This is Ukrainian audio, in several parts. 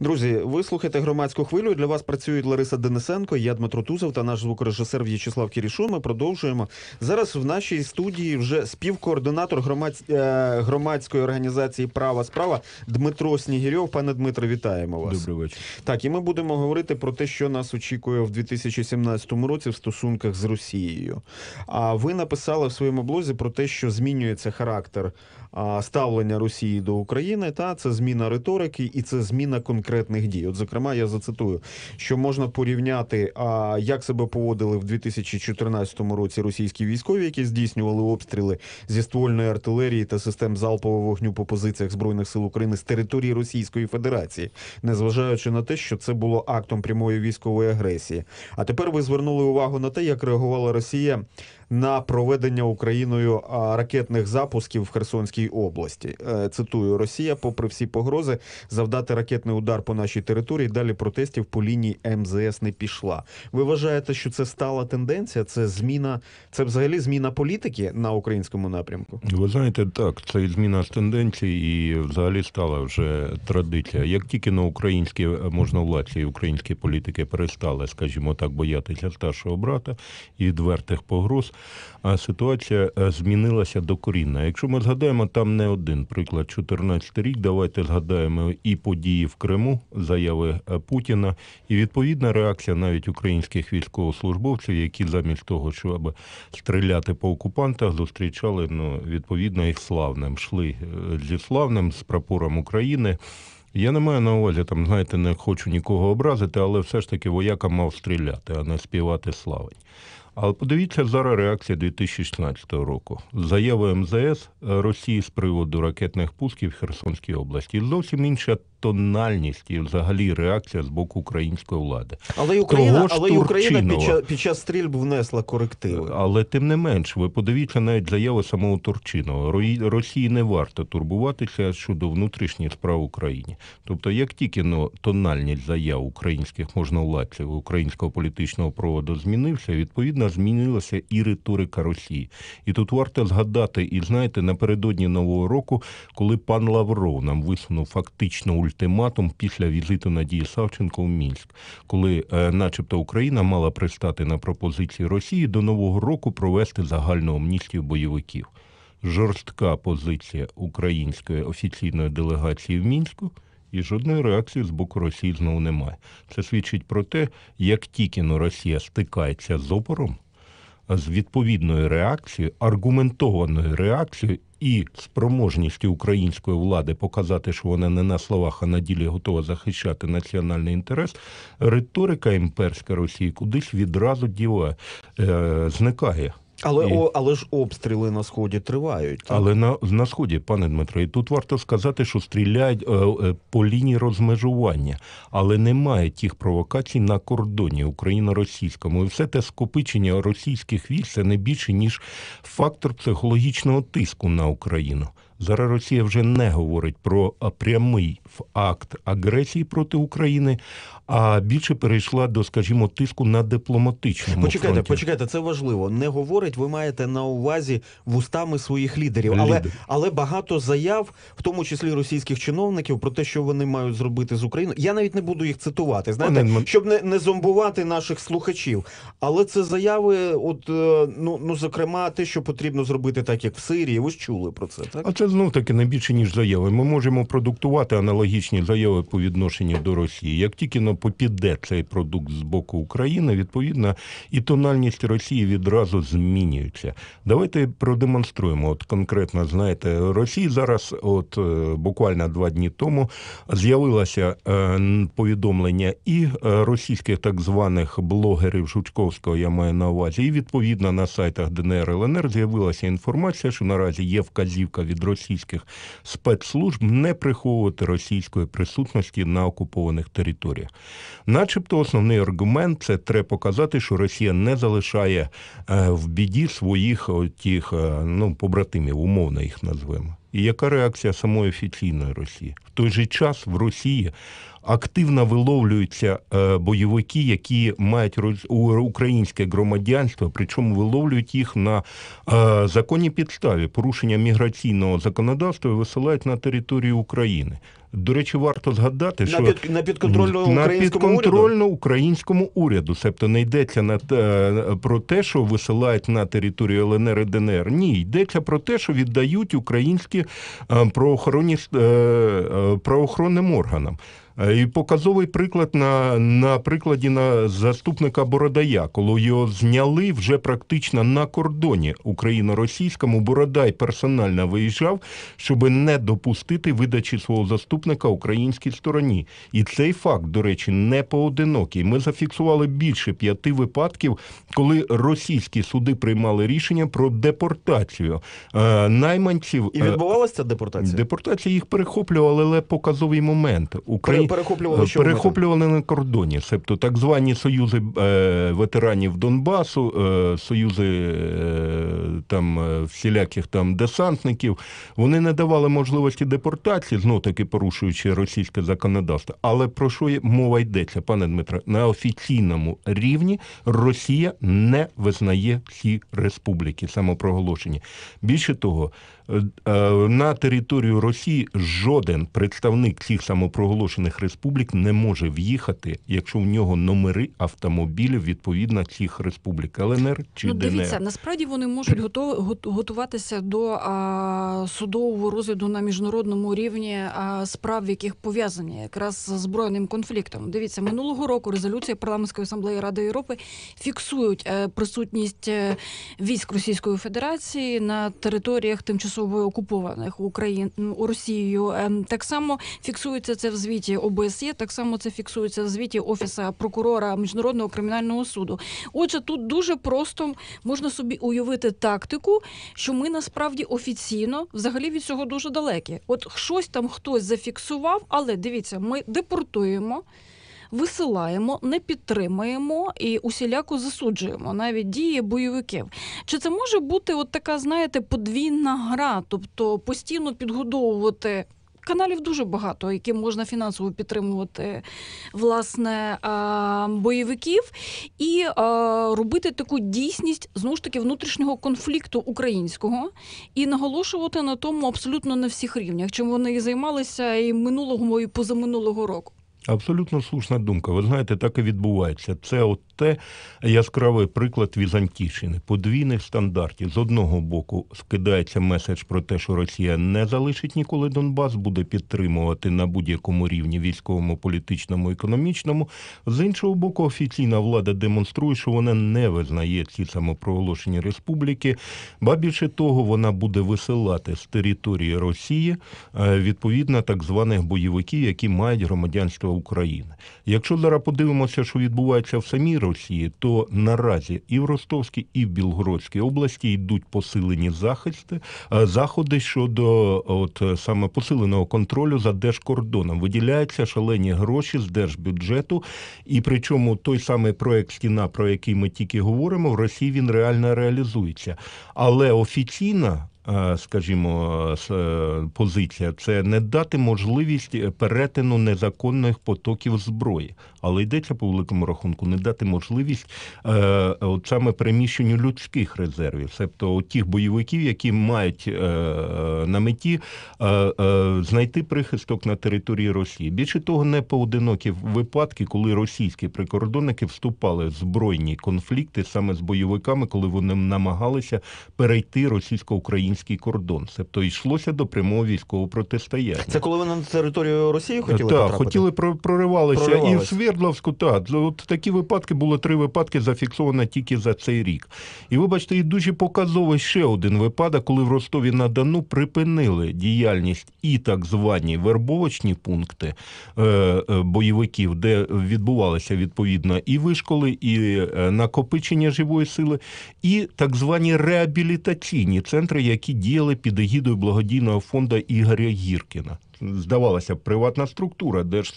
Друзі, ви слухаєте громадську хвилю. Для вас працюють Лариса Денисенко, я Дмитро Тузов та наш звукорежисер В'ячеслав Кірішун. Ми продовжуємо зараз. В нашій студії вже співкоординатор громадсь... е, громадської організації Права справа Дмитро Снігірьов. Пане Дмитро, вітаємо вас. Добрий вечір. Так, і ми будемо говорити про те, що нас очікує в 2017 році в стосунках з Росією. А ви написали в своєму блозі про те, що змінюється характер ставлення Росії до України. Та це зміна риторики і це зміна конкретних дій. От, зокрема, я зацитую, що можна порівняти, а, як себе поводили в 2014 році російські військові, які здійснювали обстріли зі ствольної артилерії та систем залпового вогню по позиціях збройних сил України з території Російської Федерації, незважаючи на те, що це було актом прямої військової агресії. А тепер ви звернули увагу на те, як реагувала Росія на проведення Україною ракетних запусків в Херсонській області. Е, Цитую: Росія, попри всі погрози, завдати ракетний удар по нашій території. Далі протестів по лінії МЗС не пішла. Ви вважаєте, що це стала тенденція? Це зміна, це взагалі зміна політики на українському напрямку? Ви знаєте, так, це зміна з тенденцій і взагалі стала вже традиція. Як тільки на українські можновладці і українські політики перестали, скажімо так, боятися старшого брата і відвертих погроз, ситуація е, змінилася докорінно. Якщо ми згадаємо, там не один приклад 14 рік. Давайте згадаємо і події в Криму, заяви е, Путіна, і відповідна реакція навіть українських військовослужбовців, які замість того, щоб стріляти по окупантах, зустрічали ну, відповідно їх славним. Шли е, зі славним з прапором України. Я не маю на увазі, там, знаєте, не хочу нікого образити, але все ж таки вояка мав стріляти, а не співати славить. Але подивіться зараз реакція 2016 року. Заява МЗС Росії з приводу ракетних пусків в Херсонській області. Зовсім інша тональність і взагалі реакція з боку української влади. Але й Україна, Того але й Україна під час, під час стрільб внесла корективи. Але тим не менш, ви подивіться навіть заяви самого Турчинова. Росії не варто турбуватися щодо внутрішніх справ в Україні. Тобто, як тільки ну, тональність заяв українських можновладців українського політичного проводу змінився, відповідно змінилася і риторика Росії. І тут варто згадати, і знаєте, напередодні нового року, коли пан Лавров нам висунув фактично ультиматум після візиту Надії Савченко в Мінськ, коли, е, начебто, Україна мала пристати на пропозиції Росії до нового року провести загальну амністію бойовиків. Жорстка позиція української офіційної делегації в Мінську. І жодної реакції з боку Росії знову немає. Це свідчить про те, як тільки но Росія стикається з опором, з відповідною реакцією, аргументованою реакцією і спроможністю української влади показати, що вона не на словах, а на ділі готова захищати національний інтерес, риторика імперська Росії кудись відразу діла е, зникає. Але, І- о, але ж обстріли на сході тривають. так? Але на, на сході, пане Дмитро, і тут варто сказати, що стріляють е, е, по лінії розмежування, але немає тих провокацій на кордоні україно-російському. І все те скопичення російських військ це не більше ніж фактор психологічного тиску на Україну. Зараз Росія вже не говорить про прямий акт агресії проти України, а більше перейшла до, скажімо, тиску на дипломатичному Почекайте, фронті. почекайте, це важливо. Не говорить, ви маєте на увазі вустами своїх лідерів. Але, але багато заяв, в тому числі російських чиновників, про те, що вони мають зробити з Україною. Я навіть не буду їх цитувати, знаєте, Пане щоб не, не зомбувати наших слухачів. Але це заяви, от е, ну, ну зокрема, те, що потрібно зробити так, як в Сирії. Ви ж чули про це, так? А це знов таки не більше ніж заяви. Ми можемо продуктувати аналогічні заяви по відношенню до Росії. Як тільки на попіде цей продукт з боку України, відповідно, і тональність Росії відразу змінюється. Давайте продемонструємо. От конкретно знаєте, Росії зараз, от е, буквально два дні тому, з'явилося е, повідомлення і е, російських так званих блогерів Жучковського, я маю на увазі, і відповідно на сайтах ДНР ЛНР з'явилася інформація, що наразі є вказівка від російських спецслужб не приховувати російської присутності на окупованих територіях. Начебто, основний аргумент це треба показати, що Росія не залишає е, в біді своїх тих ну, побратимів, умовно їх назвемо. І яка реакція самої офіційної Росії? В той же час в Росії активно виловлюються е, бойовики, які мають українське громадянство, причому виловлюють їх на е, законній підставі порушення міграційного законодавства і висилають на територію України. До речі, варто згадати, На, що під, на на українському уряду? підконтрольну українському уряду. Себто не йдеться на те, про те, що висилають на територію ЛНР і ДНР. Ні, йдеться про те, що віддають українські е, правоохоронні е, е, правоохоронним органам. Е, І показовий приклад на, на прикладі на заступника Бородая, коли його зняли вже практично на кордоні україно-російському. Бородай персонально виїжджав, щоб не допустити видачі свого заступника українській стороні. І цей факт, до речі, не поодинокий. Ми зафіксували більше п'яти випадків, коли російські суди приймали рішення про депортацію е, найманців. І е, відбувалася депортація? Депортація їх перехоплювали, але показовий момент. Украї... Пере- перехоплювали що перехоплювали на кордоні. Себто так звані союзи е, ветеранів Донбасу, е, союзи е, там е, всіляких там десантників. Вони не давали можливості депортації, знов таки порушуючи російське законодавство. Але про що мова йдеться, пане Дмитре? На офіційному рівні Росія не визнає ці республіки самопроголошені. Більше того, на територію Росії жоден представник цих самопроголошених республік не може в'їхати, якщо в нього номери автомобілів відповідно цих республік ЛНР чи Ну, ДНР. дивіться, насправді вони можуть готов, готуватися до а, судового розгляду на міжнародному рівні а, справ, в яких пов'язані якраз з збройним конфліктом. Дивіться, минулого року резолюції парламентської асамблеї Ради Європи фіксують е, присутність е, військ Російської Федерації на територіях тимчасово окупованих Україн Росією. Ем, Так само фіксується це в звіті ОБСЄ, так само це фіксується в звіті Офіса прокурора Міжнародного кримінального суду. Отже, тут дуже просто можна собі уявити тактику, що ми насправді офіційно взагалі від цього дуже далекі. От щось там хтось зафіксував, але дивіться, ми депортуємо. Висилаємо, не підтримуємо і усіляко засуджуємо навіть дії бойовиків. Чи це може бути от така, знаєте, подвійна гра, тобто постійно підгодовувати каналів дуже багато, яким можна фінансово підтримувати власне бойовиків, і робити таку дійсність знову ж таки внутрішнього конфлікту українського і наголошувати на тому абсолютно на всіх рівнях, чим вони і займалися і минулого, і позаминулого року. Абсолютно слушна думка. Ви знаєте, так і відбувається. Це от те яскравий приклад Візантійщини, подвійних стандартів. З одного боку скидається меседж про те, що Росія не залишить ніколи Донбас, буде підтримувати на будь-якому рівні військовому, політичному, економічному. З іншого боку, офіційна влада демонструє, що вона не визнає ці самопроголошені республіки. Ба більше того, вона буде висилати з території Росії е, відповідно так званих бойовиків, які мають громадянство України. Якщо зараз подивимося, що відбувається в самій Росії, то наразі і в Ростовській, і в Білгородській області йдуть посилені захисти, е, заходи щодо от саме посиленого контролю за держкордоном. Виділяються шалені гроші з держбюджету, і причому той самий проект стіна, про який ми тільки говоримо, в Росії він реально реалізується. Але офіційна скажімо, е, позиція. Це не дати можливість е, перетину незаконних потоків зброї, але йдеться по великому рахунку, не дати можливість е, от саме переміщенню людських резервів, от тих бойовиків, які мають е, на меті е, е, знайти прихисток на території Росії. Більше того, не поодинокі випадки, коли російські прикордонники вступали в збройні конфлікти саме з бойовиками, коли вони намагалися перейти російсько-український кордон. Тобто йшлося до прямого військового протистояння. Це коли ви на територію Росії хотіли так, потрапити? хотіли про- проривалися. І в Свердловську, так. От такі випадки було три випадки зафіксовано тільки за цей рік. І вибачте, і дуже показовий ще один випадок, коли в Ростові на Дону припинили діяльність і так звані вербовочні пункти е, е, бойовиків, де відбувалися відповідно і вишколи, і е, накопичення живої сили, і так звані реабілітаційні центри, які діяли під егідою благодійного фонду Ігоря Гіркіна. Здавалося б, приватна структура, де ж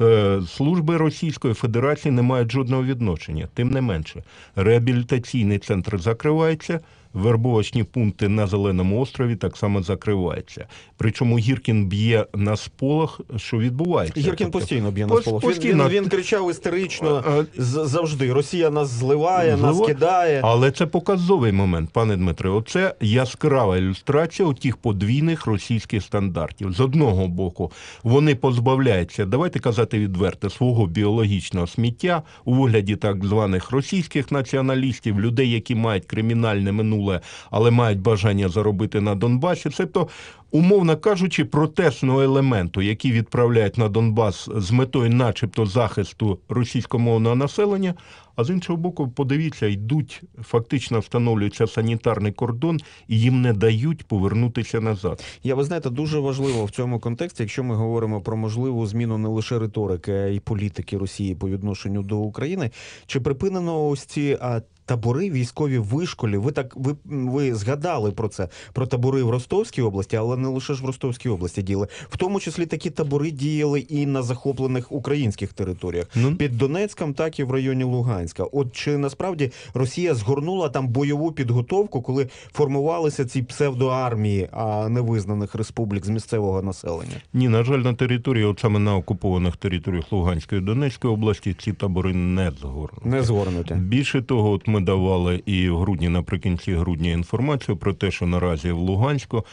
е, служби Російської Федерації не мають жодного відношення. Тим не менше, реабілітаційний центр закривається, вербовочні пункти на Зеленому острові так само закриваються. Причому Гіркін б'є на сполох, що відбувається. Гіркін Тобто, постійно б'є на сполох. Він, постійно. він, він кричав істерично А, завжди. Росія нас зливає, нас кидає. Але це показовий момент, пане Дмитре. Оце яскрава ілюстрація тих подвійних російських стандартів. З одного боку, вони позбавляються, давайте казати відверто, свого біологічного сміття у вигляді так званих російських націоналістів, людей, які мають кримінальне минуле, але мають бажання заробити на Донбасі. Тобто, умовно кажучи, протестного елементу, який відправляють на Донбас з метою, начебто, захисту російськомовного населення. А з іншого боку, подивіться, йдуть, фактично встановлюється санітарний кордон, і їм не дають повернутися назад. Я ви знаєте, дуже важливо в цьому контексті, якщо ми говоримо про можливу зміну не лише риторики, а й політики Росії по відношенню до України. Чи припинено ось ці а, табори військові вишколі? Ви так ви, ви згадали про це про табори в Ростовській області, але не лише ж в Ростовській області діяли. В тому числі такі табори діяли і на захоплених українських територіях. Ну, Під Донецьком, так і в районі Луганська. От чи насправді Росія згорнула там бойову підготовку, коли формувалися ці псевдоармії а невизнаних республік з місцевого населення? ні, на жаль, на території, от саме на окупованих територіях Луганської і Донецької області, ці табори не згорнуті. Не згорнуті. Більше того, от ми давали і в грудні, наприкінці грудня, інформацію про те, що наразі в Луганську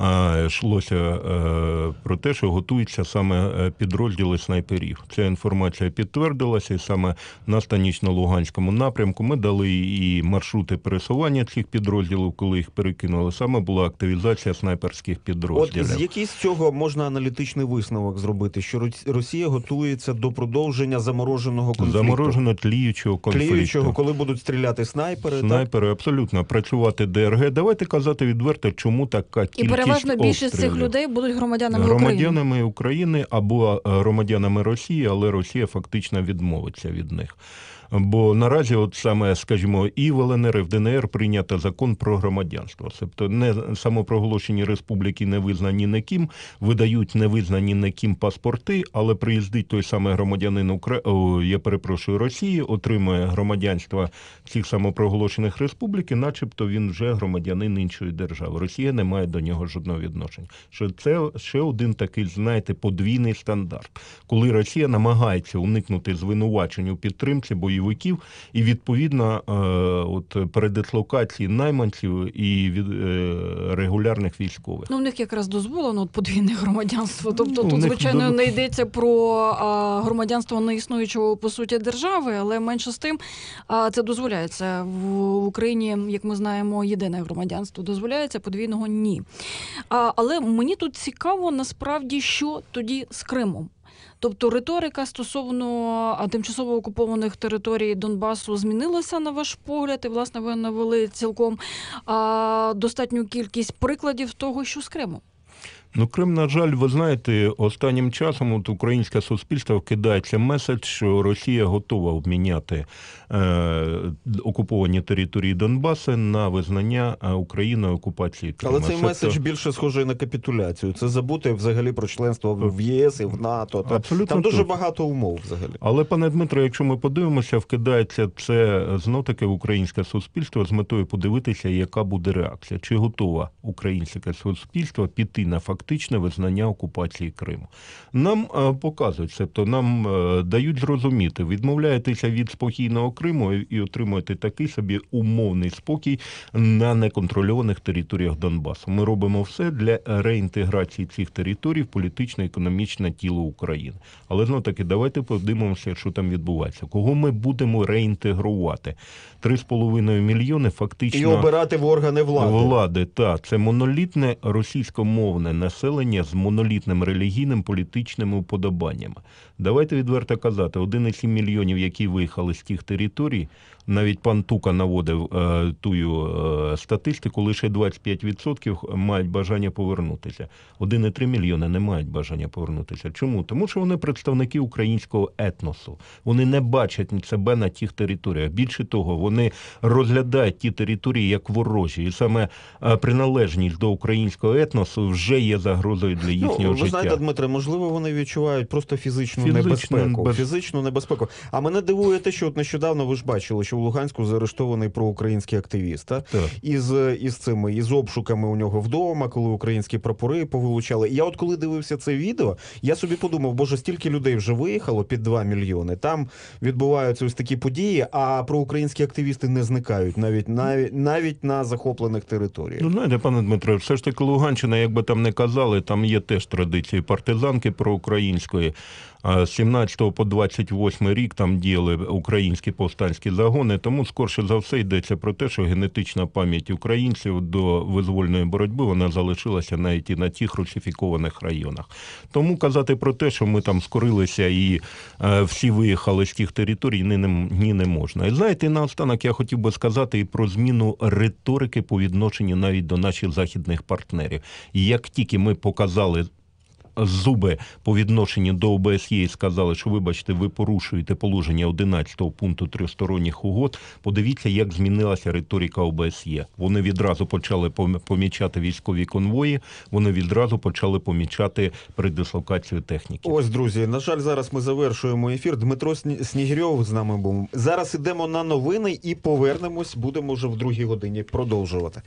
а, йшлося е, про те, що готуються саме е, підрозділи снайперів. Ця інформація підтвердилася, і саме на станічно-луганському напрямку ми дали і маршрути пересування цих підрозділів, коли їх перекинули. Саме була активізація снайперських От підрозділів. з який з цього можна аналітичний висновок зробити, що Рос- Росія готується до продовження замороженого конфлікту? Заморожено тліючого конфлікту. Тліючого, коли будуть стріляти снайпери, так? Снайпери, абсолютно працювати ДРГ. Давайте казати відверто, чому така кількість переважно більшість цих людей будуть громадянами громадянами України або е, громадянами Росії, але Росія фактично відмовиться від них. Бо наразі, от саме, скажімо, і в ЛНР, і в ДНР прийнято закон про громадянство. Тобто не самопроголошені республіки не визнані ніким, видають невизнані ніким паспорти, але приїздить той самий громадянин Укра... Я перепрошую Росії, отримує громадянство цих самопроголошених республік, і начебто він вже громадянин іншої держави. Росія не має до нього жодного відношення. Що це ще один такий, знаєте, подвійний стандарт, коли Росія намагається уникнути звинувачень у підтримці бойовиків і відповідно е, от передислокації найманців і від е, регулярних військових. Ну, в них якраз дозволено от подвійне громадянство. Тобто Ну, тут, звичайно, до- не йдеться про громадянство неіснуючого по суті держави, але менше з тим це дозволяється в Україні, як ми знаємо, єдине громадянство дозволяється, подвійного ні. Але мені тут цікаво насправді, що тоді з Кримом. Тобто риторика стосовно тимчасово окупованих територій Донбасу змінилася на ваш погляд, і власне ви навели цілком достатню кількість прикладів того, що з Кримом. Ну, Крим, на жаль, ви знаєте, останнім часом от українське суспільство вкидається меседж, що Росія готова обміняти е, окуповані території Донбасу на визнання е, Україною окупації Криму. Але цей Тобто- меседж більше схожий на капітуляцію. Це забути взагалі про членство в ЄС і в НАТО. Та- Абсолютно Там дуже багато умов взагалі. Але, пане Дмитро, якщо ми подивимося, вкидається це знов таки в українське суспільство з метою подивитися, яка буде реакція. Чи готова українське суспільство піти на фактичне визнання окупації Криму? Нам е, показують, тобто нам е, дають зрозуміти, відмовляєтеся від спокійного Криму і, отримуєте такий собі умовний спокій на неконтрольованих територіях Донбасу. Ми робимо все для реінтеграції цих територій в політично-економічне тіло України. Але знов таки, давайте подивимося, що там відбувається. Кого ми будемо реінтегрувати? 3,5 мільйони фактично І обирати в органи влади. влади. Та це монолітне російськомовне населення з монолітним релігійним політичними уподобаннями. Давайте відверто казати, 1,7 мільйонів, які виїхали з тих територій, навіть пан Тука наводив е, тую е, статистику, лише 25% мають бажання повернутися. 1,3 мільйони не мають бажання повернутися. Чому? Тому що вони представники українського етносу. Вони не бачать себе на тих територіях. Більше того, вони розглядають ті території як ворожі, і саме е, приналежність до українського етносу вже є загрозою для їхнього ну, ви життя. знаєте, Дмитре, можливо, вони відчувають просто фізичну Фізичну небезпеку. небез- Фізичну небезпеку. А мене дивує те, що от нещодавно ви ж бачили, що в Луганську заарештований проукраїнський активіст. Та? Так. Із, із цими із обшуками у нього вдома, коли українські прапори повилучали. І я от коли дивився це відео, я собі подумав, боже, стільки людей вже виїхало під 2 мільйони. Там відбуваються ось такі події, а проукраїнські активісти не зникають навіть навіть навіть на захоплених територіях. Ну, знаєте, пане Дмитро, все ж таки Луганщина, як би там не казали, там є теж традиції партизанки проукраїнської. З 17 по 28 рік там діяли українські повстанські загони, тому скорше за все йдеться про те, що генетична пам'ять українців до визвольної боротьби вона залишилася навіть і на тих русифікованих районах. Тому казати про те, що ми там скорилися і е, всі виїхали з тих територій, ні, ні не можна. І знаєте, наостанок я хотів би сказати і про зміну риторики по відношенню навіть до наших західних партнерів. Як тільки ми показали зуби по відношенню до ОБСЄ сказали, що вибачте, ви порушуєте положення 11 пункту тристоронніх угод. Подивіться, як змінилася риторика ОБСЄ. Вони відразу почали помічати військові конвої, вони відразу почали помічати передислокацію техніки. Ось, друзі, на жаль, зараз ми завершуємо ефір. Дмитро Сні- Снігирьов з нами був. Зараз ідемо на новини і повернемось. Будемо вже в другій годині продовжувати.